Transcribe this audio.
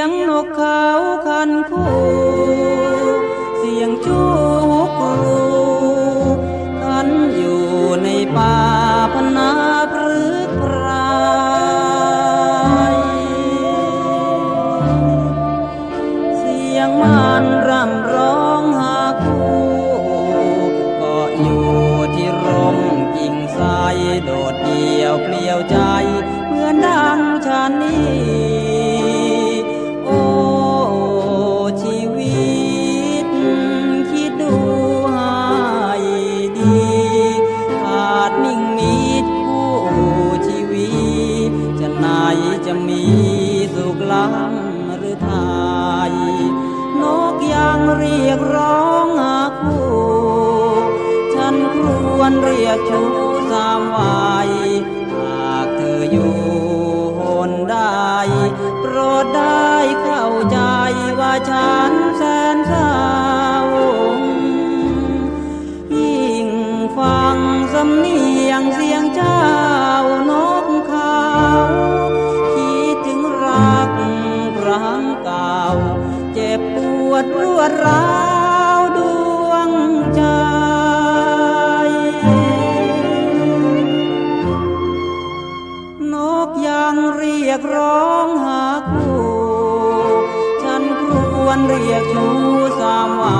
ียงนกเขาคันคู่ เสียงจูกรูคันอยู่ในป่าพนาพฤกพรายเสียงมันร่ำร้องหาคู่ก็อยู่ที่ร่มกิ่งสาโดดเดี่ยวเปลี่ยวใจ เหมือนดังชานี้ วรเรียกชูสามวัยหากเธออยู่หนใดโปรดได้เข้าใจว่าฉันแสนเศร้ายิ่งฟังสำเนียงเสียงเจ้านกเขาคิดถึงรักครั้งเก่า เจ็บปวดรวดร้าว รียกร้องหาคู่ ฉันครวรเรียกชูสามวา